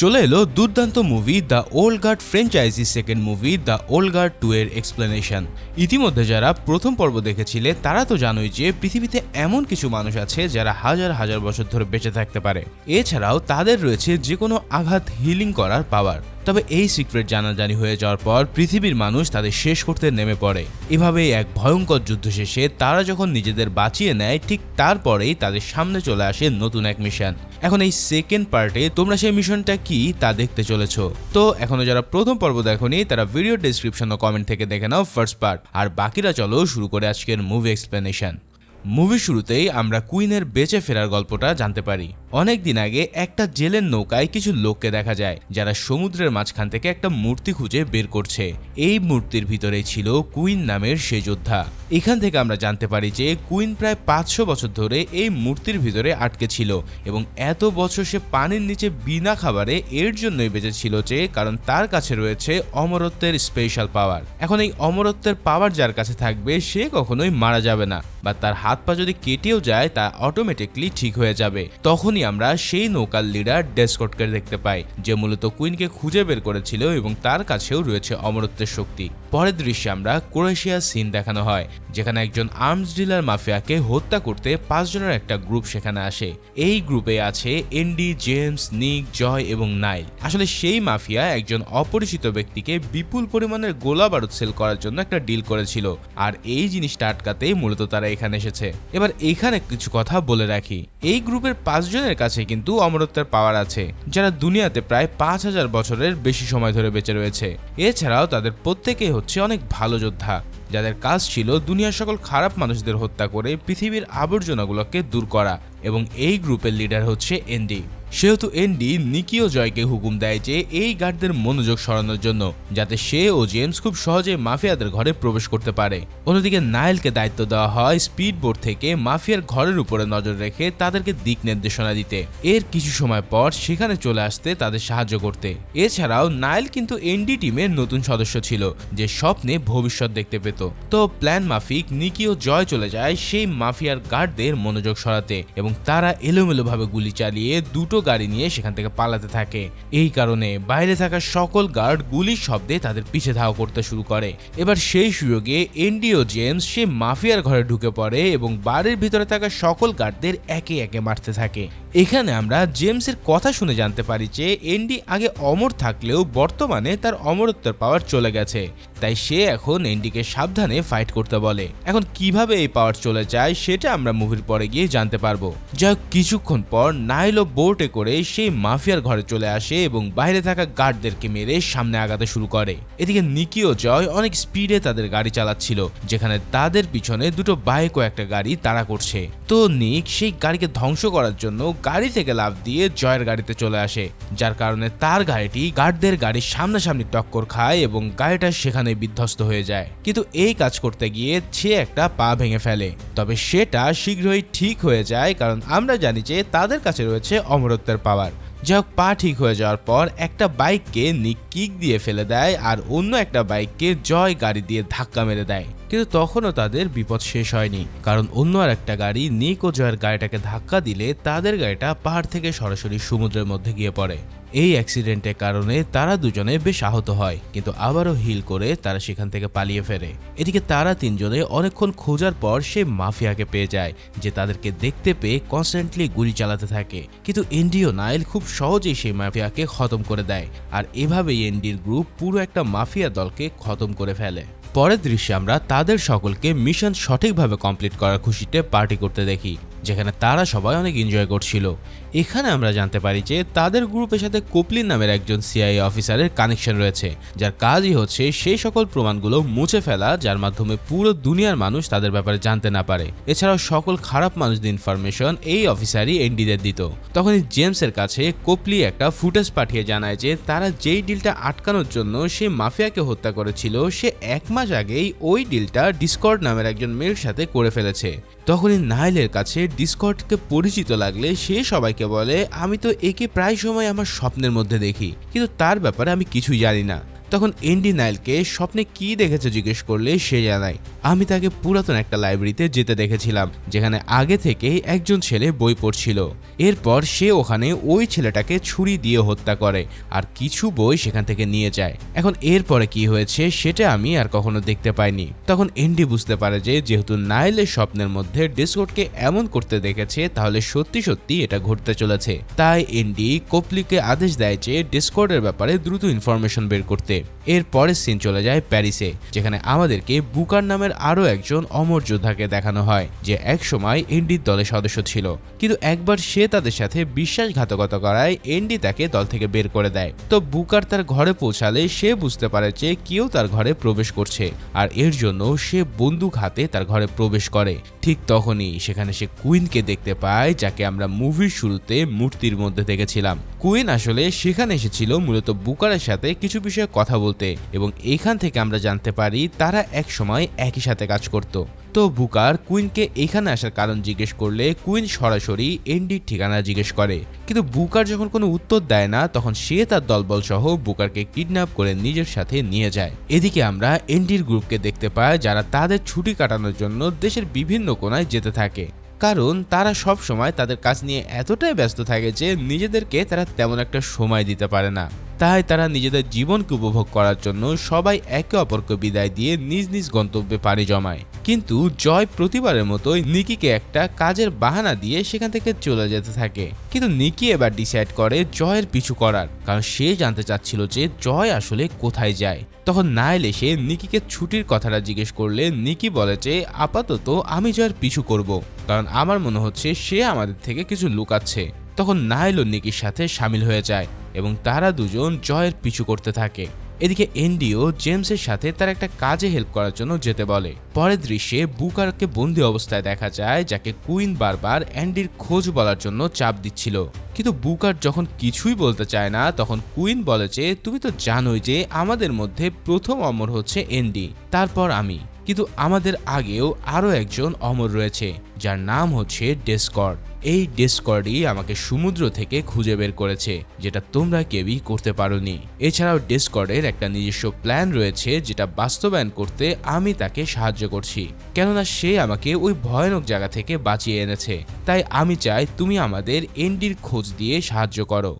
চলে এলো দুর্দান্ত movie the old guard franchise second movie the old guard two এর এক্সপ্লেনেশন ইতিমধ্যে যারা প্রথম পর্ব দেখেছিলে, তারা তো জানোই যে পৃথিবীতে এমন কিছু মানুষ আছে যারা হাজার হাজার বছর ধরে বেঁচে থাকতে পারে। এছাড়াও তাদের রয়েছে যে কোনো আঘাত হিলিং করার পাওয়ার তবে এই সিক্রেট জানাজানি হয়ে যাওয়ার পর পৃথিবীর মানুষ তাদের শেষ করতে নেমে পড়ে। এভাবে এক ভয়ঙ্কর যুদ্ধ শেষে তারা যখন নিজেদের বাঁচিয়ে নেয়, ঠিক তারপরেই তাদের সামনে চলে আসে নতুন এক মিশন। এখন এই সেকেন্ড পার্টে তোমরা সেই মিশনটা কি তা দেখতে চলেছো। তো এখনও যারা প্রথম পর্ব দেখোনি, তারা ভিডিও ডেসক্রিপশন ও কমেন্ট থেকে দেখে নাও ফার্স্ট পার্ট। আর বাকিরা চলো শুরু করে আজকের মুভি এক্সপ্লেনেশন। মুভি শুরুতেই আমরা কুইনের বেঁচে ফেরার গল্পটা জানতে পারি। অনেক দিন আগে একটা জেলের নৌকায় কিছু লোককে দেখা যায়, যারা সমুদ্রের মাঝখান থেকে একটা মূর্তি খুঁজে বের করছে। এই মূর্তির ভিতরে ছিল কুইন নামের সে যোদ্ধা। এখান থেকে আমরা জানতে পারি যে কুইন প্রায় পাঁচশো বছর ধরে এই মূর্তির ভিতরে আটকে ছিল এবং এত বছর সে পানির নিচে বিনা খাবারে এর জন্যই বেঁচে ছিল যে কারণ তার কাছে রয়েছে অমরত্বের স্পেশাল পাওয়ার এখন এই অমরত্বের পাওয়ার যার কাছে থাকবে, সে কখনোই মারা যাবে না বা তার হাত পা যদি কেটেও যায়, তা অটোমেটিকলি ঠিক হয়ে যাবে। তখনই আমরা সেই নৌকার লিডার ডেসকটকে দেখতে পাই, যে মূলত কুইনকে খুঁজে বের করেছিল এবং তার কাছেও রয়েছে অমরত্বের শক্তি। পরের দৃশ্যে আমরা ক্রোয়েশিয়ার সিন দেখানো হয়। যেখানে একজন আর্মস ডিলার মাফিয়াকে হত্যা করতে পাঁচজনের একটা গ্রুপ সেখানে আসে। এই গ্রুপে আছে এন্ডি জেমস নিক জয় এবং নাইল আসলে সেই মাফিয়া একজন অপরিচিত ব্যক্তিকে বিপুল পরিমাণের গোলা বারুদ সেল করার জন্য একটা ডিল করেছিল। আর এই জিনিসটা আটকাতেই মূলত তারা এখানে এসেছে। এবার এখানে কিছু কথা বলে রাখি। এই গ্রুপের পাঁচজনের কাছে কিন্তু অমরত্বের পাওয়ার আছে, যারা দুনিয়াতে প্রায় পাঁচ হাজার বছরের বেশি সময় ধরে বেঁচে রয়েছে। এছাড়াও তাদের প্রত্যেকেই হচ্ছে অনেক ভালো যোদ্ধা। যাদের কাজ ছিল দুনিয়ার সকল খারাপ মানুষদের হত্যা করে পৃথিবীর আবর্জনাগুলোকে দূর করা, এবং এই গ্রুপের লিডার হচ্ছে এনডি সেহেতু এনডি নিকিও জয়কে হুকুম দেয় যে এই গার্ডদের মনোযোগ সরানোর জন্য, যাতে সে ও জেমস খুব সহজে মাফিয়াদের ঘরে প্রবেশ করতে পারে। অন্যদিকে নাইলকে দায়িত্ব দেওয়া হয় স্পিড বোট থেকে মাফিয়ার ঘরের উপরে নজর রেখে তাদেরকে দিক নির্দেশনা দিতে। এর কিছু সময় পর সেখানে চলে আসতে তাদের সাহায্য করতে। এছাড়াও নাইল কিন্তু এনডি টিমের নতুন সদস্য ছিল, যে স্বপ্নে ভবিষ্যৎ দেখতে পেত। তো প্ল্যান মাফিক নিকি ও জয় চলে যায় সেই মাফিয়ার গার্ডদের মনোযোগ সরাতে এবং তারা এলোমেলোভাবে গুলি চালিয়ে দুটো গাড়ি নিয়ে সেখান থেকে পালাতে থাকে। এই কারণে বাইরে থাকা সকল গার্ড গুলির শব্দে তাদের পিছে ধাওয়া করতে শুরু করে। এবার সেই সুযোগে এনডি ও জেমস সে মাফিয়ার ঘরে ঢুকে পড়ে এবং বাড়ির ভিতরে থাকা সকল গার্ডদের একে একে মারতে থাকে। এখানে আমরা জেমসের কথা শুনে জানতে পারি যে এনডি আগে অমর থাকলেও বর্তমানে তার অমরত্বের পাওয়ার চলে গেছে। তাই সে এখন এনডিকে সাবধানে ফাইট করতে বলে। এখন কীভাবে এই পাওয়ার চলে যায় সেটা আমরা মুভির পরে গিয়ে জানতে পারব। যা হোক, কিছুক্ষণ পর নাইলো বোটে করে সেই মাফিয়ার ঘরে চলে আসে এবং বাইরে থাকা গার্ডদেরকে মেরে সামনে আগাতে শুরু করে। এদিকে নিকি ও জয় অনেক স্পিডে তাদের গাড়ি চালাচ্ছিল, যেখানে তাদের পিছনে দুটো বাইক ও একটা গাড়ি তাড়া করছে। তো নিক সেই গাড়িকে ধ্বংস করার জন্য গাড়ি থেকে লাফ দিয়ে জয়ের গাড়িতে চলে আসে, যার কারণে তার গাড়িটি গার্ডদের গাড়ির সামনাসামনি টক্কর খায় এবং গাড়িটা সেখানে বিধ্বস্ত হয়ে যায়। কিন্তু এই কাজ করতে গিয়ে সে একটা পা ভেঙে ফেলে। তবে সেটা শীঘ্রই ঠিক হয়ে যায়, কারণ আমরা জানি যে তাদের কাছে রয়েছে অমরত্বের পাওয়ার যাই হোক পা ঠিক হয়ে যাওয়ার পর একটা বাইককে নিক কিক দিয়ে ফেলে দেয় আর অন্য একটা বাইককে জয় গাড়ি দিয়ে ধাক্কা মেরে দেয়। কিন্তু তখনও তাদের বিপদ শেষ হয়নি। কারণ অন্য আর একটা গাড়ি নিক ও জয়ের গাড়িটাকে ধাক্কা দিলে তাদের গাড়িটা পাহাড় থেকে সরাসরি সমুদ্রের মধ্যে গিয়ে পড়ে। এই অ্যাক্সিডেন্টের কারণে তারা দুজনে বেশ আহত হয়, কিন্তু আবারও হিল করে তারা সেখান থেকে পালিয়ে ফেরে। এদিকে তারা তিনজনে অনেকক্ষণ খোঁজার পর সে মাফিয়াকে পেয়ে যায়, যে তাদেরকে দেখতে পেয়ে কনস্ট্যান্টলি গুলি চালাতে থাকে। কিন্তু এনডি ও নাইল খুব সহজেই সেই মাফিয়াকে খতম করে দেয়, আর এভাবেই এনডির গ্রুপ পুরো একটা মাফিয়া দলকে খতম করে ফেলে। পরের দৃশ্যে আমরা তাদের সকলকে মিশন সঠিকভাবে কমপ্লিট করার খুশিতে পার্টি করতে দেখি, যেখানে তারা সবাই অনেক এনজয় করছিল। এখানে আমরা জানতে পারি যে তাদের গ্রুপের সাথে কোপলিন নামের একজন সিআই অফিসারের কানেকশন রয়েছে, যার কাজই হচ্ছে সেই সকল প্রমাণগুলো মুছে ফেলা, যার মাধ্যমে পুরো দুনিয়ার মানুষ তাদের ব্যাপারে জানতে না পারে। এছাড়াও সকল খারাপ মানুষদের ইনফরমেশন এই অফিসারই এনডিদের দিত। তখনই জেমসের কাছে কোপলি একটা ফুটেজ পাঠিয়ে জানায় যে তারা যেই ডিলটা আটকানোর জন্য সে মাফিয়াকে হত্যা করেছিল, সে এক মাস আগেই ওই ডিলটা ডিসকর্ড নামের একজন মেয়ের সাথে করে ফেলেছে। তখনই নাইলের কাছে ডিসকর্ডকে পরিচিত লাগলে সে সবাইকে বলে, আমি তো একে প্রায় সময় আমার স্বপ্নের মধ্যে দেখি, কিন্তু তার ব্যাপারে আমি কিছুই জানি না। তখন এন্ডি নাইলকে, স্বপ্নে কি দেখেছে? জিজ্ঞেস করলে সে জানায় আমি তাকে পুরাতন একটা লাইব্রেরিতে যেতে দেখেছিলাম, যেখানে আগে থেকেই একজন ছেলে বই পড়ছিল। এরপর সে ওখানে ওই ছেলেটাকে ছুরি দিয়ে হত্যা করে আর কিছু বই সেখান থেকে নিয়ে যায়। এখন এরপরে কি হয়েছে সেটা আমি আর কখনো দেখতে পাইনি। তখন এন্ডি বুঝতে পারে যে, যেহেতু নাইলের স্বপ্নের মধ্যে ডিসকোডকে এমন করতে দেখেছে, তাহলে সত্যি সত্যি এটা ঘটতে চলেছে। তাই এন্ডি কোপলিকে আদেশ দেয় যে, ডিসকোডের ব্যাপারে দ্রুত ইনফরমেশন বের করতে। এর পরের সিন চলে যায় প্যারিসে, যেখানে আমাদেরকে বুকার নামের আরও একজন অমর যোদ্ধাকে দেখানো হয়, যে একসময় এনডির দলের সদস্য ছিল। কিন্তু একবার সে তাদের সাথে বিশ্বাসঘাতকতা করায় এনডি তাকে দল থেকে বের করে দেয়। তো বুকার তার ঘরে পৌঁছালে সে বুঝতে পারে যে কেউ তার ঘরে প্রবেশ করছে, আর এর জন্য সে বন্দুক হাতে তার ঘরে প্রবেশ করে। ঠিক তখনই সেখানে সে কুইনকে দেখতে পায়, যাকে আমরা মুভির শুরুতে মূর্তির মধ্যে দেখেছিলাম। কুইন আসলে সেখানে এসেছিল মূলত বুকারের সাথে কিছু বিষয়ে কথা বলতে এবং এখান থেকে আমরা জানতে পারি তারা এক সময় একই সাথে কাজ করত। তো বুকার কুইনকে এখানে আসার কারণ জিজ্ঞেস করলে কুইন সরাসরি এন্ডির ঠিকানা জিজ্ঞেস করে। কিন্তু বুকার যখন কোনো উত্তর দেয় না, তখন সে তার দলবল সহ বুকারকে কিডন্যাপ করে নিজের সাথে নিয়ে যায়। এদিকে আমরা এন্ডির গ্রুপকে দেখতে পাই, যারা তাদের ছুটি কাটানোর জন্য দেশের বিভিন্ন কোনায় যেতে থাকে। কারণ তারা সব সময় তাদের কাজ নিয়ে এতটাই ব্যস্ত থাকে যে নিজেদেরকে তারা তেমন একটা সময় দিতে পারে না। তাই তারা নিজেদের জীবনকে উপভোগ করার জন্য সবাই একে অপরকে বিদায় দিয়ে নিজ নিজ গন্তব্যে পাড়ি জমায়। কিন্তু জয় প্রতিবারের মতোই নিকিকে একটা কাজের বাহানা দিয়ে সেখান থেকে চলে যেতে থাকে। কিন্তু নিকি এবার ডিসাইড করে জয়ের পিছু করার, কারণ সে জানতে চাচ্ছিল যে জয় আসলে কোথায় যায়। তখন নাইল এসে নিকিকে ছুটির কথাটা জিজ্ঞেস করলে নিকি বলে যে, আপাতত আমি জয়ের পিছু করব, কারণ আমার মনে হচ্ছে সে আমাদের থেকে কিছু লুকাচ্ছে। তখন নাইল ও নিকির সাথে সামিল হয়ে যায় এবং তারা দুজন জয়ের পিছু করতে থাকে। এদিকে এনডিও জেমসের সাথে তার একটা কাজে হেল্প করার জন্য যেতে বলে। পরের দৃশ্যে বুকারকে বন্দি অবস্থায় দেখা যায়, যাকে কুইন বারবার অ্যান্ডির খোঁজ বলার জন্য চাপ দিচ্ছিল। কিন্তু বুকার যখন কিছুই বলতে চায় না, তখন কুইন বলে যে, তুমি তো জানোই যে আমাদের মধ্যে প্রথম অমর হচ্ছে এনডি, তারপর আমি। কিন্তু আমাদের আগেও আরও একজন অমর রয়েছে, যার নাম হচ্ছে ডেসকর্ড। এই ডিসকর্ডই আমাকে সমুদ্র থেকে খুঁজে বের করেছে, যেটা তোমরা কেউই করতে পারোনি। এছাড়াও ডিসকর্ডের একটা নিজস্ব প্ল্যান রয়েছে, যেটা বাস্তবায়ন করতে আমি তাকে সাহায্য করছি। কেননা সে আমাকে ওই ভয়ানক জায়গা থেকে বাঁচিয়ে এনেছে। তাই আমি চাই তুমি আমাদের এনডির খোঁজ দিয়ে সাহায্য করো।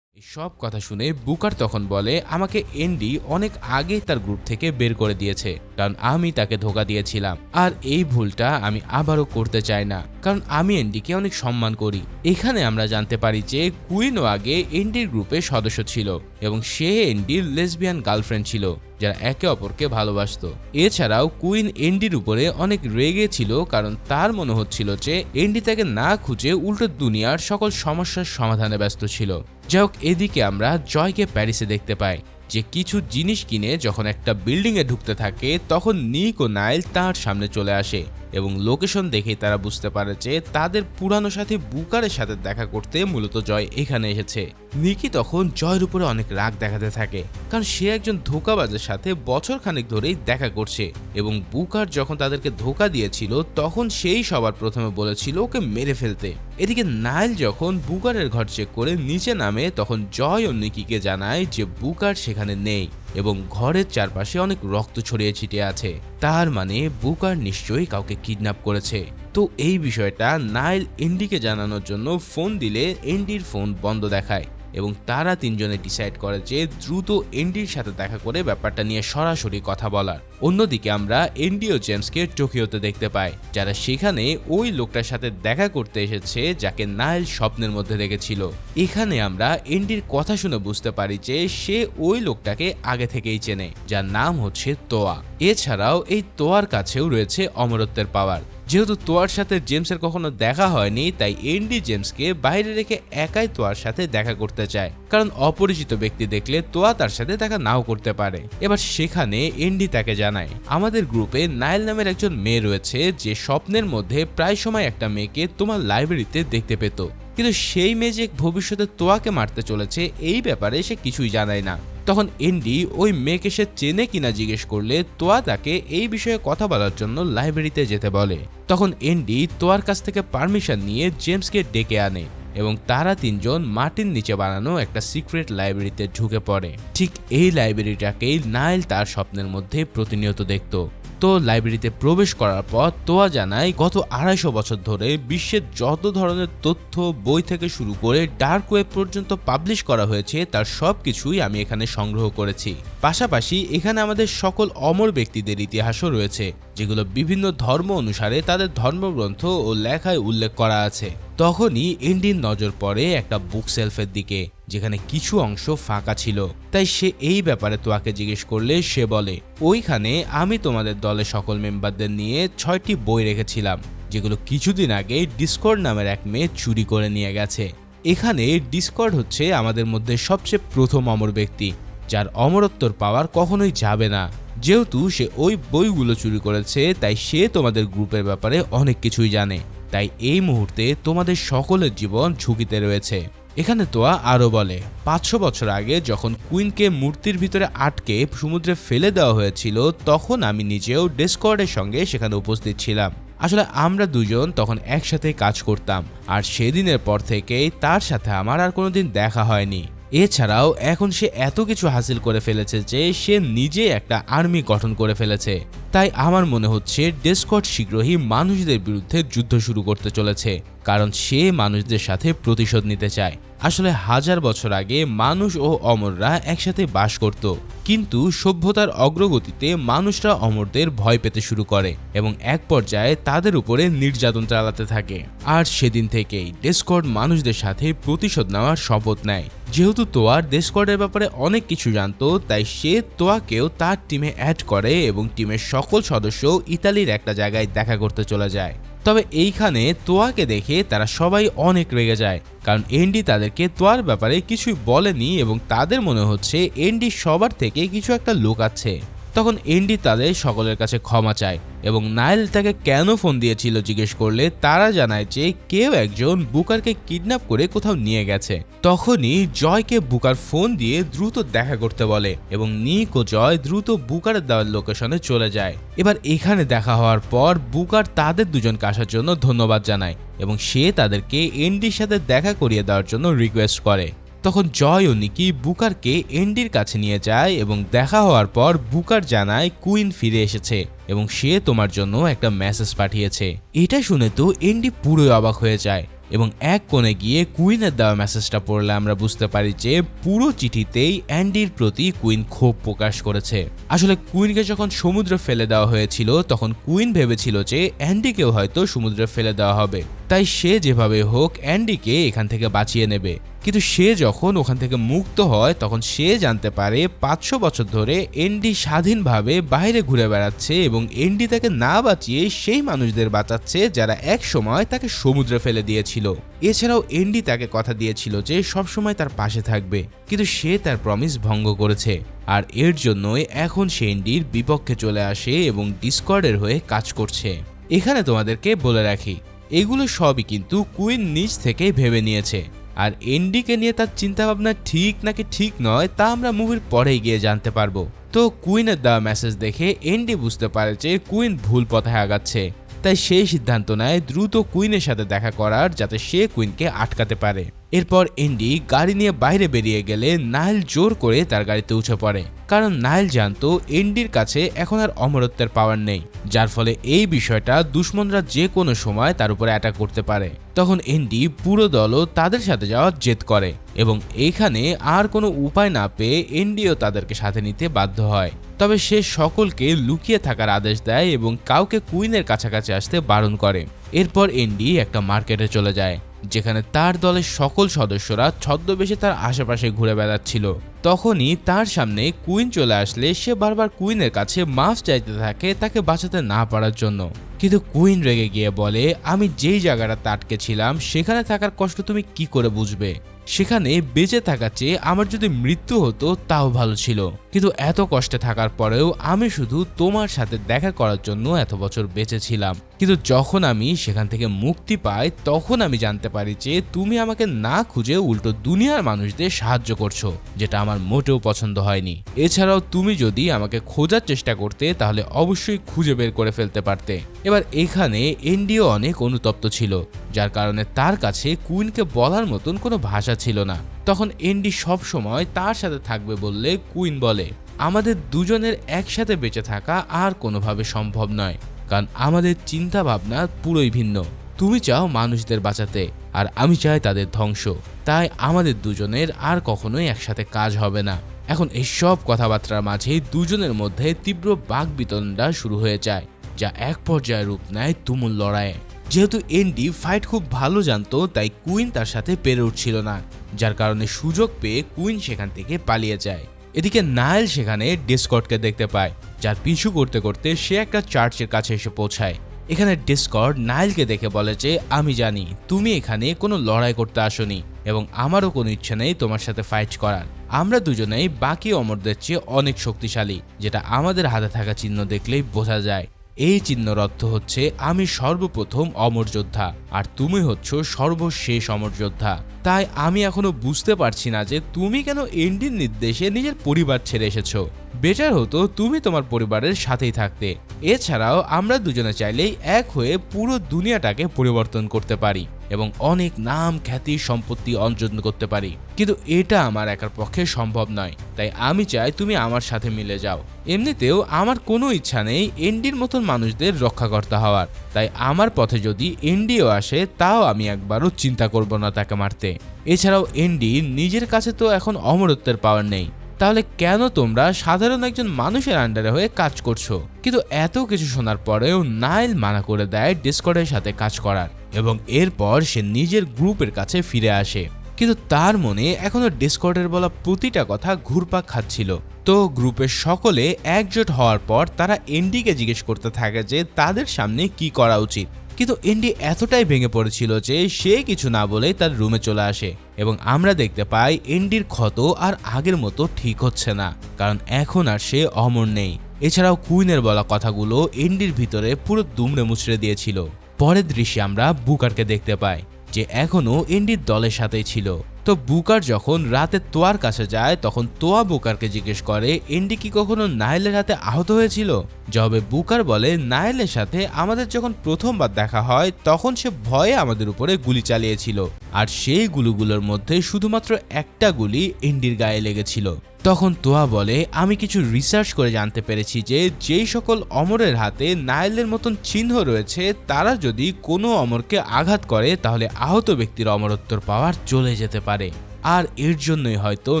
সব কথা শুনে বুকার তখন বলে, আমাকে এনডি অনেক আগেই তার গ্রুপ থেকে বের করে দিয়েছে, কারণ আমি তাকে ধোকা দিয়েছিলাম। আর এই ভুলটা আমি আবারও করতে চাই না, কারণ আমি এনডিকে অনেক সম্মান করি। এখানে আমরা জানতে পারি যে কুইনও আগে এনডির গ্রুপে সদস্য ছিল এবং সে এনডির লেসবিয়ান গার্লফ্রেন্ড ছিল, যারা একে অপরকে ভালোবাসতো। এছাড়াও কুইন এন্ডির উপরে অনেক রেগে ছিল, কারণ তার মনে হচ্ছিল যে এন্ডি তাকে না খুঁজে উল্টো দুনিয়ার সকল সমস্যার সমাধানে ব্যস্ত ছিল। যাই হোক, এদিকে আমরা জয়কে প্যারিসে দেখতে পাই, যে কিছু জিনিস কিনে যখন একটা বিল্ডিংয়ে ঢুকতে থাকে, তখন নিক ও নাইল তার সামনে চলে আসে। এবং লোকেশন দেখেই তারা বুঝতে পারে যে তাদের পুরানো সাথী বুকারের সাথে দেখা করতে মূলত জয় এখানে এসেছে। নিকি তখন জয়ের উপরে অনেক রাগ দেখাতে থাকে, কারণ সে একজন ধোকাবাজের সাথে বছর খানেক ধরেই দেখা করছে এবং বুকার যখন তাদেরকে ধোকা দিয়েছিল, তখন সেই সবার প্রথমে বলেছিল ওকে মেরে ফেলতে। এদিকে নাইল যখন বুকারের ঘর চেক করে নিচে নামে, তখন জয় ও নিকিকে জানায় যে বুকার সেখানে নেই। এবং ঘরের চারপাশে অনেক রক্ত ছড়িয়ে ছিটিয়ে আছে। তার মানে বুকার নিশ্চয়ই কাউকে কিডন্যাপ করেছে। তো এই বিষয়টা নাইল এন্ডিকে জানানোর জন্য ফোন দিলে এন্ডির ফোন বন্ধ দেখায়। এবং তারা তিনজনে ডিসাইড করে যে দ্রুত এন্ডির সাথে দেখা করে ব্যাপারটা নিয়ে সরাসরি কথা বলার। অন্যদিকে আমরা এন্ডি ও জেমসকে টোকিওতে দেখতে পাই, যারা সেখানে ওই লোকটার সাথে দেখা করতে এসেছে যাকে নাইল স্বপ্নের মধ্যে দেখেছিল। এখানে আমরা এন্ডির কথা শুনে বুঝতে পারি যে সে ওই লোকটাকে আগে থেকেই চেনে, যার নাম হচ্ছে তোয়া। এছাড়াও এই তোয়ার কাছেও রয়েছে অমরত্বের পাওয়ার। যেহেতু তোয়ার সাথে জেমসের কখনো দেখা হয়নি, তাই এন্ডি জেমসকে বাইরে রেখে একাই তোয়ার সাথে দেখা করতে চায়। কারণ অপরিচিত ব্যক্তি দেখলে তোয়া তার সাথে দেখা নাও করতে পারে। এবার সেখানে এন্ডি তাকে জানায়, আমাদের গ্রুপে নাইল নামের একজন মেয়ে রয়েছে যে স্বপ্নের মধ্যে প্রায় সময় একটা মেয়েকে তোমার লাইব্রেরিতে দেখতে পেত। কিন্তু সেই মেয়ে যে ভবিষ্যতে তোয়াকে মারতে চলেছে, এই ব্যাপারে সে কিছুই জানায় না। তখন এন্ডি ওই মেয়েকে সে চেনে কিনা জিজ্ঞেস করলে তোয়া তাকে এই বিষয়ে কথা বলার জন্য লাইব্রেরিতে যেতে বলে। তখন এন্ডি তোয়ার কাছ থেকে পারমিশন নিয়ে জেমসকে ডেকে আনে এবং তারা তিনজন মাটির নিচে বানানো একটা সিক্রেট লাইব্রেরিতে ঢুকে পড়ে। ঠিক এই লাইব্রেরিটাকেই নাইল তার স্বপ্নের মধ্যে প্রতিনিয়ত দেখত। তো লাইব্রেরিতে প্রবেশ করার পর তোয়া জানায়, গত আড়াইশো বছর ধরে বিশ্বের যত ধরনের তথ্য, বই থেকে শুরু করে ডার্ক ওয়েব পর্যন্ত পাবলিশ করা হয়েছে, তার সব কিছুই আমি এখানে সংগ্রহ করেছি। পাশাপাশি এখানে আমাদের সকল অমর ব্যক্তিদের ইতিহাসও রয়েছে, যেগুলো বিভিন্ন ধর্ম অনুসারে তাদের ধর্মগ্রন্থ ও লেখায় উল্লেখ করা আছে। তখনই এন্ডির নজর পড়ে একটা বুক সেলফের দিকে, যেখানে কিছু অংশ ফাঁকা ছিল। তাই সে এই ব্যাপারে তোয়াকে জিজ্ঞেস করলে সে বলে, ওইখানে আমি তোমাদের দলের সকল মেম্বারদের নিয়ে ছয়টি বই রেখেছিলাম, যেগুলো কিছুদিন আগে ডিসকর্ড নামের এক মেয়ে চুরি করে নিয়ে গেছে। এখানে ডিসকর্ড হচ্ছে আমাদের মধ্যে সবচেয়ে প্রথম অমর ব্যক্তি, যার অমরত্বর পাওয়ার কখনোই যাবে না। যেহেতু সে ওই বইগুলো চুরি করেছে, তাই সে তোমাদের গ্রুপের ব্যাপারে অনেক কিছুই জানে। তাই এই মুহূর্তে তোমাদের সকলের জীবন ঝুঁকিতে রয়েছে। এখানে তোয়া আরও বলে, পাঁচশো বছর আগে যখন কুইনকে মূর্তির ভিতরে আটকে সমুদ্রে ফেলে দেওয়া হয়েছিল, তখন আমি নিজেও ডেসকর্ডের সঙ্গে সেখানে উপস্থিত ছিলাম। আসলে আমরা দুজন তখন একসাথে কাজ করতাম, আর সেদিনের পর থেকেই তার সাথে আমার আর কোনোদিন দেখা হয়নি। এছাড়াও এখন সে এত কিছু হাসিল করে ফেলেছে যে সে নিজে একটা আর্মি গঠন করে ফেলেছে। তাই আমার মনে হচ্ছে ডেসকট শীঘ্রই মানুষদের বিরুদ্ধে যুদ্ধ শুরু করতে চলেছে, কারণ সে মানুষদের সাথে প্রতিশোধ নিতে চায়। আসলে হাজার বছর আগে মানুষ ও অমররা একসাথে বাস করত, কিন্তু সভ্যতার অগ্রগতিতে মানুষরা অমরদের ভয় পেতে শুরু করে এবং এক পর্যায়ে তাদের উপরে নির্যাতন চালাতে থাকে। আর সেদিন থেকেই ডেসকর্ড মানুষদের সাথে প্রতিশোধ নেওয়ার শপথ নেয়। যেহেতু তোয়ার দেশ কোয়ার্ডের ব্যাপারে অনেক কিছু জানতো, তাই সে তোয়াকেও তার টিমে অ্যাড করে এবং টিমের সকল সদস্য ইতালির একটা জায়গায় দেখা করতে চলে যায়। তবে এইখানে তোয়াকে দেখে তারা সবাই অনেক রেগে যায়, কারণ এন্ডি তাদেরকে তোয়ার ব্যাপারে কিছুই বলেনি এবং তাদের মনে হচ্ছে এন্ডি সবার থেকে কিছু একটা লুকাচ্ছে। তখন এন্ডি তাদের সকলের কাছে ক্ষমা চায় এবং নাইল তাকে কেন ফোন দিয়েছিল জিজ্ঞেস করলে তারা জানায় যে কেউ একজন বুকারকে কিডন্যাপ করে কোথাও নিয়ে গেছে। তখনই জয়কে বুকার ফোন দিয়ে দ্রুত দেখা করতে বলে এবং নিক ও জয় দ্রুত বুকারের দেওয়ার লোকেশনে চলে যায়। এবার এখানে দেখা হওয়ার পর বুকার তাদের দুজনকে আসার জন্য ধন্যবাদ জানায় এবং সে তাদেরকে এন্ডির সাথে দেখা করিয়ে দেওয়ার জন্য রিকোয়েস্ট করে। তখন জয় ও নিকি বুকারকে এন্ডির কাছে নিয়ে যায় এবং দেখা হওয়ার পর বুকার জানায় কুইন ফিরে এসেছে এবং সে তোমার জন্য একটা মেসেজ পাঠিয়েছে। এটা শুনে তো এন্ডি পুরোই অবাক হয়ে যায় এবং এক কোণে গিয়ে কুইনের দেওয়া মেসেজটা পড়লে আমরা বুঝতে পারি যে পুরো চিঠিতেই অ্যান্ডির প্রতি কুইন ক্ষোভ প্রকাশ করেছে। আসলে কুইনকে যখন সমুদ্রে ফেলে দেওয়া হয়েছিল, তখন কুইন ভেবেছিল যে অ্যান্ডিকেও হয়তো সমুদ্রে ফেলে দেওয়া হবে। তাই সে যেভাবে হোক অ্যান্ডিকে এখান থেকে বাঁচিয়ে নেবে। কিন্তু সে যখন ওখান থেকে মুক্ত হয়, তখন সে জানতে পারে পাঁচশো বছর ধরে এনডি স্বাধীনভাবে বাইরে ঘুরে বেড়াচ্ছে এবং এনডি তাকে না বাঁচিয়ে সেই মানুষদের বাঁচাচ্ছে যারা এক সময় তাকে সমুদ্রে ফেলে দিয়েছিল। এছাড়াও এনডি তাকে কথা দিয়েছিল যে সবসময় তার পাশে থাকবে, কিন্তু সে তার প্রমিস ভঙ্গ করেছে। আর এর জন্যই এখন সে এনডির বিপক্ষে চলে আসে এবং ডিসকর্ডের হয়ে কাজ করছে। এখানে তোমাদেরকে বলে রাখি, এগুলো সবই কিন্তু কুইন নিজ থেকেই ভেবে নিয়েছে। আর এন্ডিকে নিয়ে তার চিন্তাভাবনা ঠিক নাকি ঠিক নয়, তা আমরা মুভির পরেই গিয়ে জানতে পারব। তো কুইনের দেওয়া মেসেজ দেখে এন্ডি বুঝতে পারে যে কুইন ভুল পথে আগাচ্ছে। তাই সেই সিদ্ধান্ত নেয় দ্রুত কুইনের সাথে দেখা করার যাতে সে কুইনকে আটকাতে পারে। এরপর এন্ডি গাড়ি নিয়ে বাইরে বেরিয়ে গেলে নাইল জোর করে তার গাড়িতে উঠে পড়ে। কারণ নাইল জানতো এন্ডির কাছে এখন আর অমরত্বের পাওয়ার নেই। যার ফলে এই বিষয়টা দুশ্মনরা যে কোনো সময় তার উপরে অ্যাটাক করতে পারে। তখন এন্ডি পুরো দলও তাদের সাথে যাওয়ার জেদ করে এবং এইখানে আর কোনো উপায় না পেয়ে এন্ডিও তাদেরকে সাথে নিতে বাধ্য হয়। তবে সে সকলকে লুকিয়ে থাকার আদেশ দেয় এবং কাউকে কুইনের কাছাকাছি আসতে বারণ করে। এরপর এন্ডি একটা মার্কেটে চলে যায়, যেখানে তার দলের সকল সদস্যরা ছদ্মবেশে তার আশেপাশে ঘুরে বেড়াচ্ছিল। তখনই তার সামনে কুইন চলে আসলে সে বারবার কুইনের কাছে মাফ চাইতে থাকে তাকে বাঁচাতে না পারার জন্য। কিন্তু কুইন রেগে গিয়ে বলে, আমি যেই জায়গাটাতে আটকে ছিলাম, সেখানে থাকার কষ্ট তুমি কি করে বুঝবে? সেখানে বেঁচে থাকার চেয়ে আমার যদি মৃত্যু হতো, তাও ভালো ছিল। কিন্তু এত কষ্টে থাকার পরেও আমি শুধু তোমার সাথে দেখা করার জন্য এত বছর বেঁচে ছিলাম। কিন্তু যখন আমি সেখান থেকে মুক্তি পাই, তখন আমি জানতে পারি যে তুমি আমাকে না খুঁজে উল্টো দুনিয়ার মানুষদের সাহায্য করছ, যেটা আমার মোটেও পছন্দ হয়নি। এছাড়াও তুমি যদি আমাকে খোঁজার চেষ্টা করতে, তাহলে অবশ্যই খুঁজে বের করে ফেলতে পারতে। এবার এখানে এনডিও অনেক অনুতপ্ত ছিল, যার কারণে তার কাছে কুইনকে বলার মতন কোনো ভাষা ছিল না। তখন এনডি সব সময় তার সাথে থাকবে বললে কুইন বলে, আমাদের দুজনের একসাথে বেঁচে থাকা আর কোনোভাবে সম্ভব নয়। কারণ আমাদের চিন্তা ভাবনা পুরোই ভিন্ন। তুমি চাও মানুষদের বাঁচাতে, আর আমি চাই তাদের ধ্বংস। তাই আমাদের দুজনের আর কখনোই একসাথে কাজ হবে না। এখন এই সব কথাবার্তার মাঝেই দুজনের মধ্যে তীব্র বাক বিতণ্ডা শুরু হয়ে যায়, যা এক পর্যায়ে রূপ নেয় তুমুল লড়াইয়ে। যেহেতু এনডি ফাইট খুব ভালো জানতো, তাই কুইন তার সাথে পেরে উঠছিল না, যার কারণে সুযোগ পেয়ে কুইন সেখান থেকে পালিয়ে যায়। এদিকে নাইল সেখানে ডিসকর্ডকে দেখতে পায় যার পিছু করতে করতে সে একটা চার্চের কাছে এসে পৌঁছায়। এখানে ডিসকর্ড নাইলকে দেখে বলে যে, আমি জানি, তুমি এখানে কোনো লড়াই করতে আসনি এবং আমারও কোনো ইচ্ছা নেই তোমার সাথে ফাইট করার। আমরা দুজনেই বাকি অমরদের চেয়ে অনেক শক্তিশালী, যেটা আমাদের হাতে থাকা চিহ্ন দেখলেই বোঝা যায়। এই চিহ্নর অর্থ হচ্ছে, আমি সর্বপ্রথম অমর যোদ্ধা আর তুমি হচ্ছ সর্বশেষ অমর যোদ্ধা তাই আমি এখনও বুঝতে পারছি না যে তুমি কেন এন্ডির নির্দেশে নিজের পরিবার ছেড়ে এসেছ। বেটার হতো তুমি তোমার পরিবারের সাথেই থাকতে। এছাড়াও আমরা দুজনে চাইলেই এক হয়ে পুরো দুনিয়াটাকে পরিবর্তন করতে পারি। এবং অনেক নাম, খ্যাতি, সম্পত্তি অর্জন করতে পারি। কিন্তু এটা আমার একার পক্ষে সম্ভব নয়। তাই আমি চাই তুমি আমার সাথে মিলে যাও। এমনিতেও আমার কোনো ইচ্ছা নেই এনডির মতন মানুষদের রক্ষাকর্তা হওয়ার। তাই আমার পথে যদি এনডিও আসে, তাও আমি একবারও চিন্তা করব না তাকে মারতে। এছাড়াও এনডি নিজের কাছে তো এখন অমরত্বের পাওয়ার নেই। তাহলে কেন তোমরা সাধারণ একজন মানুষের আন্ডারে হয়ে কাজ করছ? কিন্তু এত কিছু শোনার পরেও নাইল মানা করে দেয় ডিসকর্ডের সাথে কাজ করার। এবং এরপর সে নিজের গ্রুপের কাছে ফিরে আসে। কিন্তু তার মনে এখনও ডিসকর্ডের বলা প্রতিটা কথা ঘুরপাক খাচ্ছিল। তো গ্রুপের সকলে একজোট হওয়ার পর তারা এনডিকে জিজ্ঞেস করতে থাকে যে, তাদের সামনে কি করা উচিত? কিন্তু এনডি এতটাই ভেঙে পড়েছিল যে, সে কিছু না বলেই তার রুমে চলে আসে। এবং আমরা দেখতে পাই এনডির ক্ষত আর আগের মতো ঠিক হচ্ছে না, কারণ এখন আর সে অমর নেই। এছাড়াও কুইনের বলা কথাগুলো এনডির ভিতরে পুরো দুমড়ে মুচড়ে দিয়েছিল। পরের দৃশ্যে আমরা বুকারকে দেখতে পাই, যে এখনও এনডির দলের সাথেই ছিল। তো বুকার যখন রাতে তোয়ার কাছে যায়, তখন তোয়া বুকারকে জিজ্ঞেস করে এনডি কি কখনো নাইলের হাতে আহত হয়েছিল? জবাবে বুকার বলে নাইলের সাথে আমাদের যখন প্রথমবার দেখা হয়, তখন সে ভয়ে আমাদের উপরে গুলি চালিয়েছিল। আর সেই গুলিগুলোর মধ্যে শুধুমাত্র একটা গুলি এনডির গায়ে লেগেছিল। তখন তোয়া বলে, আমি কিছু রিসার্চ করে জানতে পেরেছি যে, যেই সকল অমরের হাতে নাইলের মতন চিহ্ন রয়েছে, তারা যদি কোনো অমরকে আঘাত করে, তাহলে আহত ব্যক্তির অমরত্বর পাওয়ার চলে যেতে পারে। আর এর জন্যই হয়তো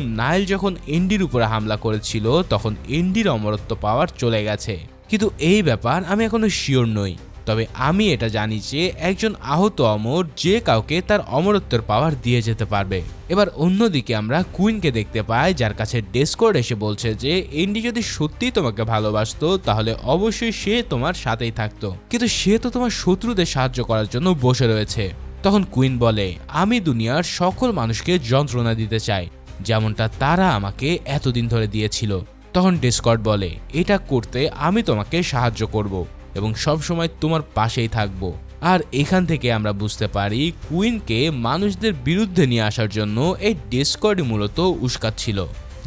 নাইল যখন এন্ডির উপরে হামলা করেছিল, তখন এন্ডির অমরত্ব পাওয়ার চলে গেছে। কিন্তু এই ব্যাপার আমি এখনও শিওর নই। তবে আমি এটা জানি যে একজন আহত অমর যে কাউকে তার অমরত্বের পাওয়ার দিয়ে যেতে পারবে। এবার অন্যদিকে আমরা কুইনকে দেখতে পাই, যার কাছে ডেসকোর্ড এসে বলছে যে এন্ডি যদি সত্যিই তোমাকে ভালোবাসতো, তাহলে অবশ্যই সে তোমার সাথেই থাকতো। কিন্তু সে তো তোমার শত্রুদের সাহায্য করার জন্য বসে রয়েছে। তখন কুইন বলে, আমি দুনিয়ার সকল মানুষকে যন্ত্রণা দিতে চাই, যেমনটা তারা আমাকে এতদিন ধরে দিয়েছিল। তখন ডিসকর্ড বলে, এটা করতে আমি তোমাকে সাহায্য করব। এবং সব সময় তোমার পাশেই থাকব। আর এখান থেকে আমরা বুঝতে পারি কুইনকে মানুষদের বিরুদ্ধে নিয়ে আসার জন্য এই ডিসকর্ড মূলত উস্কাচ্ছিল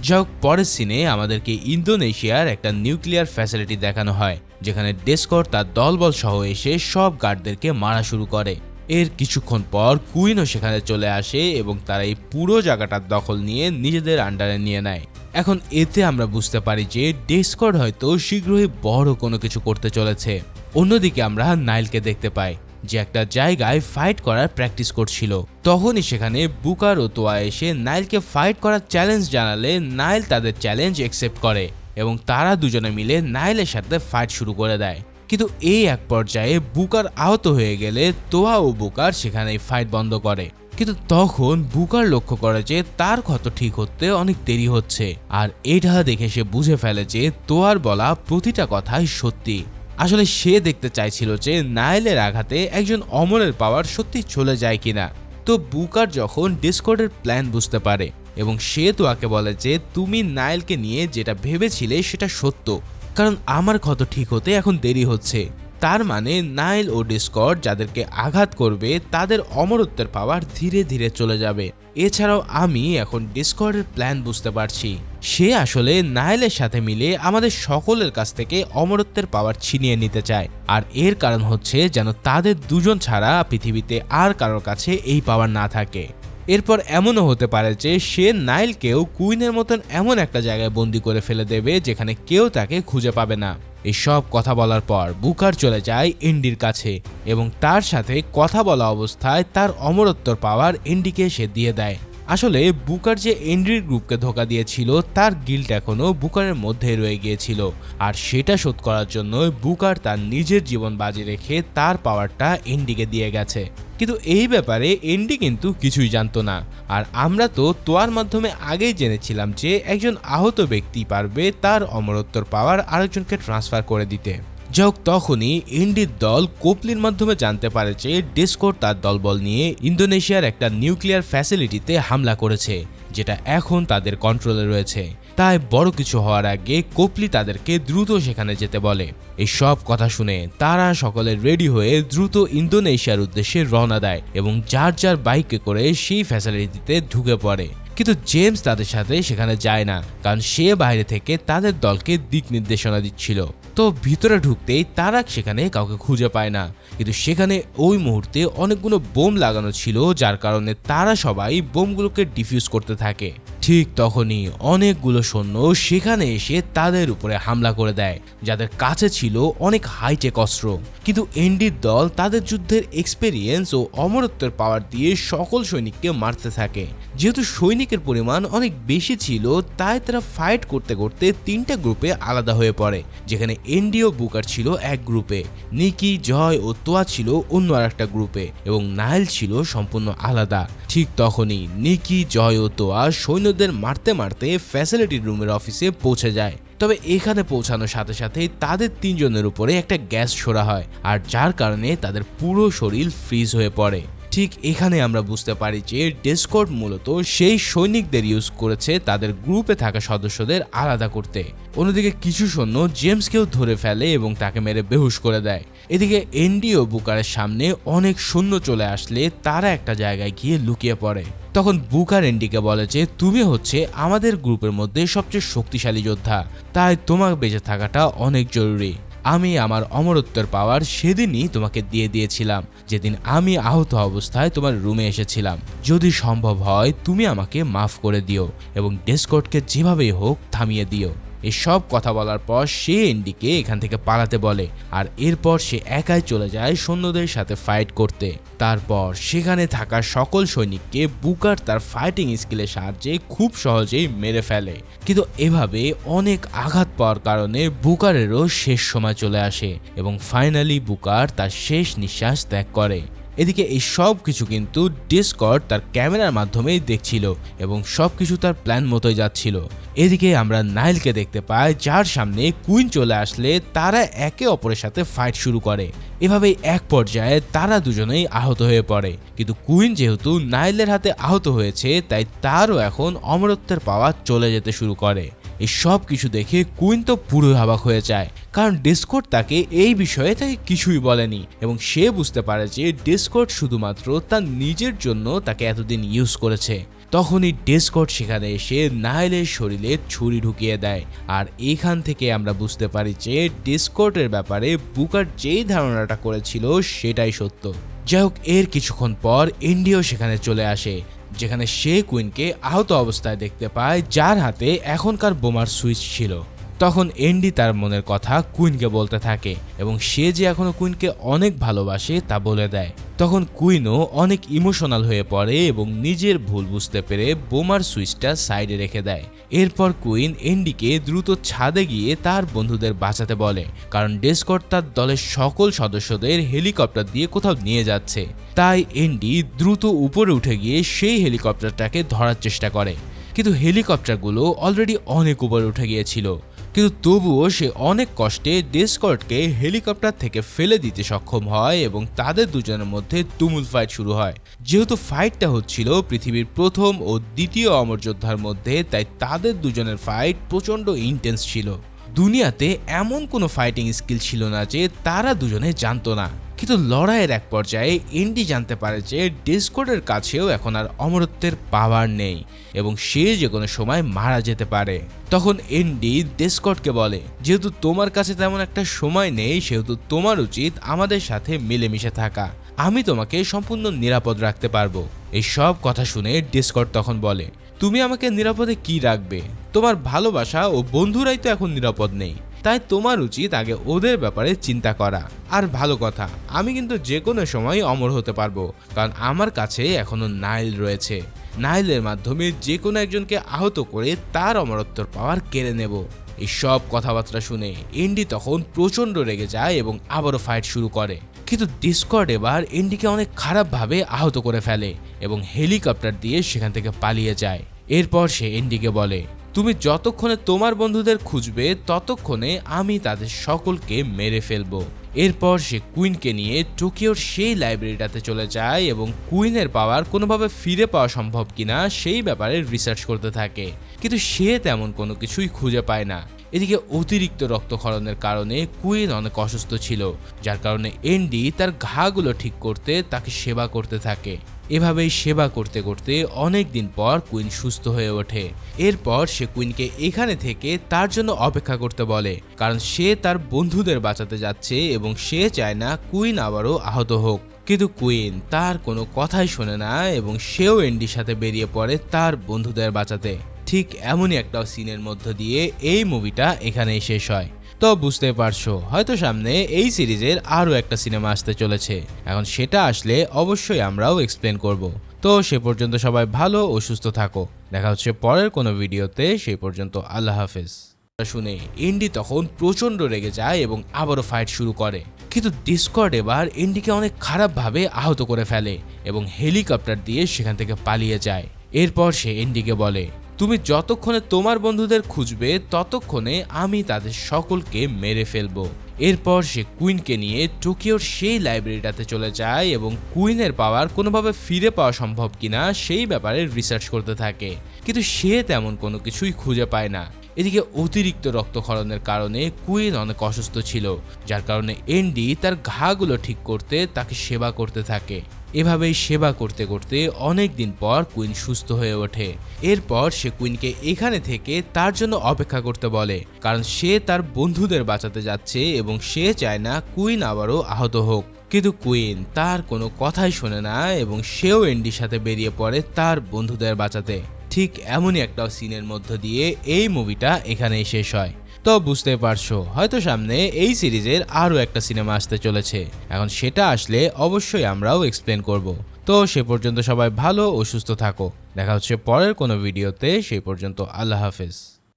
যাই হোক, পরের সিনে আমাদেরকে ইন্দোনেশিয়ার একটা নিউক্লিয়ার ফ্যাসিলিটি দেখানো হয়, যেখানে ডেসকর তার দলবল সহ এসে সব গার্ডদেরকে মারা শুরু করে। এর কিছুক্ষণ পর কুইনও সেখানে চলে আসে এবং তারা এই পুরো জায়গাটার দখল নিয়ে নিজেদের আন্ডারে নিয়ে নেয়। এখন এতে আমরা বুঝতে পারি যে ডেসকর্ড হয়তো শীঘ্রই বড় কোনো কিছু করতে চলেছে। অন্যদিকে আমরা নাইলকে দেখতে পাই, যে একটা জায়গায় ফাইট করার প্র্যাকটিস করছিল। তখনই সেখানে বুকার ও তোয়া এসে নাইলকে ফাইট করার চ্যালেঞ্জ জানালে নাইল তাদের চ্যালেঞ্জ অ্যাকসেপ্ট করে এবং তারা দুজনে মিলে নাইলের সাথে ফাইট শুরু করে দেয়। কিন্তু এই এক পর্যায়ে বুকার আহত হয়ে গেলে তোয়া ও বুকার সেখানেই ফাইট বন্ধ করে। কিন্তু তখন বুকার লক্ষ্য করে যে তার ক্ষত ঠিক হতে অনেক দেরি হচ্ছে। আর এটা দেখে সে বুঝে ফেলে যে তোয়ার বলা প্রতিটা কথাই সত্যি। আসলে সে দেখতে চাইছিল যে নাইলের আঘাতে একজন অমরের পাওয়ার সত্যি চলে যায় কিনা। তো বুকার যখন ডিসকর্ডের প্ল্যান বুঝতে পারে এবং সে তোয়াকে বলে যে তুমি নাইলকে নিয়ে যেটা ভেবেছিলে সেটা সত্য, কারণ আমার ক্ষত ঠিক হতে এখন দেরি হচ্ছে। তার মানে নাইল ও ডিসকর্ড যাদেরকে আঘাত করবে, তাদের অমরত্বের পাওয়ার ধীরে ধীরে চলে যাবে। এছাড়াও আমি এখন ডিসকর্ডের প্ল্যান বুঝতে পারছি। সে আসলে নাইলের সাথে মিলে আমাদের সকলের কাছ থেকে অমরত্বের পাওয়ার ছিনিয়ে নিতে চায়। আর এর কারণ হচ্ছে যেন তাদের দুজন ছাড়া পৃথিবীতে আর কারোর কাছে এই পাওয়ার না থাকে। এরপর এমনও হতে পারে যে সে নাইলকেও কুইনের মতন এমন একটা জায়গায় বন্দি করে ফেলে দেবে যেখানে কেউ তাকে খুঁজে পাবে না। এই সব কথা বলার পর বুকার চলে যায় ইন্ডির কাছে এবং তার সাথে কথা বলা অবস্থায় তার অমরত্বর পাওয়ার ইন্ডিকে সে দিয়ে দেয়। আসলে বুকার যে এন্ড্রির গ্রুপকে ধোকা দিয়েছিল, তার গিল্ট এখনও বুকারের মধ্যে রয়ে গিয়েছিল। আর সেটা শোধ করার জন্য বুকার তার নিজের জীবন বাজি রেখে তার পাওয়ারটা এন্ডিকে দিয়ে গেছে। কিন্তু এই ব্যাপারে এন্ডি কিন্তু কিছুই জানতো না। আর আমরা তো তোয়ার মাধ্যমে আগেই জেনেছিলাম যে একজন আহত ব্যক্তি পারবে তার অমরত্বর পাওয়ার আরেকজনকে ট্রান্সফার করে দিতে। যাই হোক তখনই ইন্ডির দল কোপলির মাধ্যমে জানতে পারে যে ডিসকোর তার দলবল নিয়ে ইন্দোনেশিয়ার একটা নিউক্লিয়ার ফ্যাসিলিটিতে হামলা করেছে, যেটা এখন তাদের কন্ট্রোলে রয়েছে। তাই বড় কিছু হওয়ার আগে কোপলি তাদেরকে দ্রুত সেখানে যেতে বলে। এই সব কথা শুনে তারা সকলে রেডি হয়ে দ্রুত ইন্দোনেশিয়ার উদ্দেশ্যে রওনা দেয় এবং যার যার বাইকে করে সেই ফ্যাসিলিটিতে ঢুকে পড়ে। কিন্তু জেমস তাদের সাথে সেখানে যায় না, কারণ সে বাইরে থেকে তাদের দলকে দিক নির্দেশনা দিচ্ছিল। তো ভিতরে ঢুকতেই তারা সেখানে কাউকে খুঁজে পায় না। কিন্তু সেখানে ওই মুহূর্তে অনেকগুলো বোম লাগানো ছিল, যার কারণে তারা সবাই বোমগুলোকে ডিফিউজ করতে থাকে। ঠিক তখনই অনেকগুলো সৈন্য সেখানে এসে তাদের উপরে হামলা করে দেয়, যাদের কাছে ছিল অনেক হাইটেক অস্ত্র। কিন্তু এনডির দল তাদের যুদ্ধের এক্সপেরিয়েন্স ও অমরত্বের পাওয়ার দিয়ে সকল সৈনিককে মারতে থাকে। যেহেতু সৈনিকের পরিমাণ অনেক বেশি ছিল, তাই তারা ফাইট করতে করতে তিনটা গ্রুপে আলাদা হয়ে পড়ে, যেখানে এনডিও বুকার ছিল এক গ্রুপে নিকি জয় ও তোয়া ছিল অন্য আর একটা গ্রুপে এবং নাইল ছিল সম্পূর্ণ আলাদা। ঠিক তখনই নিকি জয় ও তোয়া সৈন্যদের মারতে মারতে ফ্যাসিলিটি রুমের অফিসে পৌঁছে যায়। তবে এখানে পৌঁছানোর সাথে সাথে তাদের তিনজনের উপরে একটা গ্যাস ছোড়া হয়, আর যার কারণে তাদের পুরো শরীর ফ্রিজ হয়ে পড়ে। ঠিক এখানে আমরা বুঝতে পারি যে ডিসকর্ড মূলত সেই সৈনিকদের ইউজ করেছে তাদের গ্রুপে থাকা সদস্যদের আলাদা করতে। অন্যদিকে কিছু সৈন্য জেমসকেও ধরে ফেলে এবং তাকে মেরে বেহুশ করে দেয়। এদিকে এনডি ও বুকারের সামনে অনেক সৈন্য চলে আসলে তারা একটা জায়গায় গিয়ে লুকিয়ে পড়ে। তখন বুকার এন্ডিকে বলে যে, তুমি হচ্ছে আমাদের গ্রুপের মধ্যে সবচেয়ে শক্তিশালী যোদ্ধা। তাই তোমার বেঁচে থাকাটা অনেক জরুরি। আমি আমার অমরত্বের পাওয়ার সেদিনই তোমাকে দিয়ে দিয়েছিলাম। যেদিন আমি আহত অবস্থায় তোমার রুমে এসেছিলাম। যদি সম্ভব হয়, তুমি আমাকে মাফ করে দিও এবং ডেসকটকে যেভাবেই হোক থামিয়ে দিও। এসব কথা বলার পর সে এন্ডিকে এখান থেকে পালাতে বলে, আর এরপর সে একাই চলে যায় সৈন্যদের সাথে ফাইট করতে। তারপর সেখানে থাকা সকল সৈনিককে বুকার তার ফাইটিং স্কিলের সাহায্যে খুব সহজেই মেরে ফেলে। কিন্তু এভাবে অনেক আঘাত পাওয়ার কারণে বুকারেরও শেষ সময় চলে আসে এবং ফাইনালি বুকার তার শেষ নিঃশ্বাস ত্যাগ করে। এদিকে এই সব কিছু কিন্তু ডিসকর্ড তার ক্যামেরার মাধ্যমেই দেখছিল এবং সব কিছু তার প্ল্যান মতোই যাচ্ছিল। এদিকে আমরা নাইলকে দেখতে পাই, যার সামনে কুইন চলে আসলে তারা একে অপরের সাথে ফাইট শুরু করে। এভাবেই এক পর্যায়ে তারা দুজনেই আহত হয়ে পড়ে। কিন্তু কুইন যেহেতু নাইলের হাতে আহত হয়েছে, তাই তারও এখন অমরত্বের পাওয়া চলে যেতে শুরু করে। এই সব কিছু দেখে কুইন তো পুরো অবাক হয়ে যায়, কারণ ডিসকোড তাকে এই বিষয়ে তাকে কিছুই বলেনি, এবং সে বুঝতে পারে যে ডিসকোড শুধুমাত্র তার নিজের জন্য তাকে এতদিন ইউজ করেছে। তখনই ডেসকট সেখানে এসে নাইলের শরীরে ছুরি ঢুকিয়ে দেয়, আর এখান থেকে আমরা বুঝতে পারি যে ডিসকটের ব্যাপারে বুকার যেই ধারণাটা করেছিল সেটাই সত্য। যাই হোক, এর কিছুক্ষণ পর ইন্ডিও সেখানে চলে আসে যেখানে সে কুইনকে আহত অবস্থায় দেখতে পায়, যার হাতে এখনকার বোমার সুইচ ছিল। তখন এন্ডি তার মনের কথা কুইনকে বলতে থাকে এবং সে যে এখনও কুইনকে অনেক ভালোবাসে তা বলে দেয়। তখন কুইনও অনেক ইমোশনাল হয়ে পড়ে এবং নিজের ভুল বুঝতে পেরে বোমার সুইচটা সাইডে রেখে দেয়। এরপর কুইন এন্ডিকে দ্রুত ছাদে গিয়ে তার বন্ধুদের বাঁচাতে বলে, কারণ ডেসকট তার দলের সকল সদস্যদের হেলিকপ্টার দিয়ে কোথাও নিয়ে যাচ্ছে। তাই এন্ডি দ্রুত উপরে উঠে গিয়ে সেই হেলিকপ্টারটাকে ধরার চেষ্টা করে। কিন্তু হেলিকপ্টারগুলো অলরেডি অনেক উপরে উঠে গিয়েছিল। কিন্তু তবুও সে অনেক কষ্টে ডেসকর্টকে হেলিকপ্টার থেকে ফেলে দিতে সক্ষম হয় এবং তাদের দুজনের মধ্যে তুমুল ফাইট শুরু হয়। যেহেতু ফাইটটা হচ্ছিল পৃথিবীর প্রথম ও দ্বিতীয় অমর যোদ্ধার মধ্যে, তাই তাদের দুজনের ফাইট প্রচণ্ড ইন্টেন্স ছিল। দুনিয়াতে এমন কোনো ফাইটিং স্কিল ছিল না যে তারা দুজনে জানতো না। কিন্তু লড়াইয়ের এক পর্যায়ে এন্ডি জানতে পারে যে ডিসকোডের কাছেও এখন আর অমরত্বের পাওয়ার নেই এবং সে যে কোনো সময় মারা যেতে পারে। তখন এন্ডি ডেসকটকে বলে, যেহেতু তোমার কাছে তেমন একটা সময় নেই, সেহেতু তোমার উচিত আমাদের সাথে মিলেমিশে থাকা। আমি তোমাকে সম্পূর্ণ নিরাপদ রাখতে পারব। এই সব কথা শুনে ডিসকট তখন বলে, তুমি আমাকে নিরাপদে কি রাখবে? তোমার ভালোবাসা ও বন্ধুরাই তো এখন নিরাপদ নেই। তাই তোমার উচিত আগে ওদের ব্যাপারে চিন্তা করা। আর ভালো কথা, আমি কিন্তু যে কোনো সময় অমর হতে পারব, কারণ আমার কাছে এখনও নাইল রয়েছে। নাইলের মাধ্যমে যে কোনো একজনকে আহত করে তার অমরত্বর পাওয়ার কেড়ে নেব। এই সব কথাবার্তা শুনে এন্ডি তখন প্রচণ্ড রেগে যায় এবং আবারও ফাইট শুরু করে। কিন্তু ডিসকর্ড এবার এন্ডিকে অনেক খারাপভাবে আহত করে ফেলে এবং হেলিকপ্টার দিয়ে সেখান থেকে পালিয়ে যায়। এরপর সে এন্ডিকে বলে তুমি যতক্ষণে তোমার বন্ধুদের খুঁজবে, ততক্ষণে আমি তাদের সকলকে মেরে ফেলব। এরপর সে কুইনকে নিয়ে টোকিওর সেই লাইব্রেরিটাতে চলে যায় এবং কুইনের পাওয়ার কোনোভাবে ফিরে পাওয়া সম্ভব কিনা সেই ব্যাপারে রিসার্চ করতে থাকে। কিন্তু সে তেমন কোনো কিছুই খুঁজে পায় না। এদিকে অতিরিক্ত রক্তক্ষরণের কারণে কুইন অনেক অসুস্থ ছিল, যার কারণে এন্ডি তার ঘাগুলো ঠিক করতে তাকে সেবা করতে থাকে। এভাবেই সেবা করতে করতে অনেক দিন পর কুইন সুস্থ হয়ে ওঠে। এরপর সে কুইনকে এখানে থেকে তার জন্য অপেক্ষা করতে বলে, কারণ সে তার বন্ধুদের বাঁচাতে যাচ্ছে এবং সে চায় না কুইন আবারও আহত হোক। কিন্তু কুইন তার কোনো কথাই শোনে না এবং সেও এন্ডির সাথে বেরিয়ে পড়ে তার বন্ধুদের বাঁচাতে। ঠিক এমনই একটা সিনের মধ্য দিয়ে এই মুভিটা এখানেই শেষ হয়। তো বুঝতে পারছ, হয়তো সামনে এই সিরিজের আরও একটা সিনেমা আসতে চলেছে। এখন সেটা আসলে অবশ্যই আমরাও এক্সপ্লেন করব। তো সে পর্যন্ত সবাই ভালো ও সুস্থ থাকো। দেখা হচ্ছে পরের কোনো ভিডিওতে সেই পর্যন্ত আল্লাহ হাফেজ। শুনে এন্ডি তখন প্রচণ্ড রেগে যায় এবং আবারও ফাইট শুরু করে। কিন্তু ডিসকর্ড এবার এন্ডিকে অনেক খারাপভাবে আহত করে ফেলে এবং হেলিকপ্টার দিয়ে সেখান থেকে পালিয়ে যায়। এরপর সে এন্ডিকে বলে তুমি যতক্ষণে তোমার বন্ধুদের খুঁজবে, ততক্ষণে আমি তাদের সকলকে মেরে ফেলব। এরপর সে কুইনকে নিয়ে টোকিওর সেই লাইব্রেরিটাতে চলে যায় এবং কুইনের পাওয়ার কোনোভাবে ফিরে পাওয়া সম্ভব কিনা সেই ব্যাপারে রিসার্চ করতে থাকে। কিন্তু সে তেমন কোনো কিছুই খুঁজে পায় না। এদিকে অতিরিক্ত রক্তক্ষরণের কারণে কুইন অনেক অসুস্থ ছিল, যার কারণে এন্ডি তার ঘাগুলো ঠিক করতে তাকে সেবা করতে থাকে। এভাবেই সেবা করতে করতে অনেক দিন পর কুইন সুস্থ হয়ে ওঠে। এরপর সে কুইনকে এখানে থেকে তার জন্য অপেক্ষা করতে বলে, কারণ সে তার বন্ধুদের বাঁচাতে যাচ্ছে এবং সে চায় না কুইন আবারও আহত হোক। কিন্তু কুইন তার কোনো কথাই শোনে না এবং সেও এন্ডির সাথে বেরিয়ে পড়ে তার বন্ধুদের বাঁচাতে। ঠিক এমনই একটা সিনের মধ্য দিয়ে এই মুভিটা এখানেই শেষ হয়। তো বুঝতে পারছ, হয়তো সামনে এই সিরিজের আরও একটা সিনেমা আসতে চলেছে। এখন সেটা আসলে অবশ্যই আমরাও এক্সপ্লেন করব। তো সে পর্যন্ত সবাই ভালো ও সুস্থ থাকো। দেখা হচ্ছে পরের কোনো ভিডিওতে সেই পর্যন্ত আল্লাহ হাফেজ।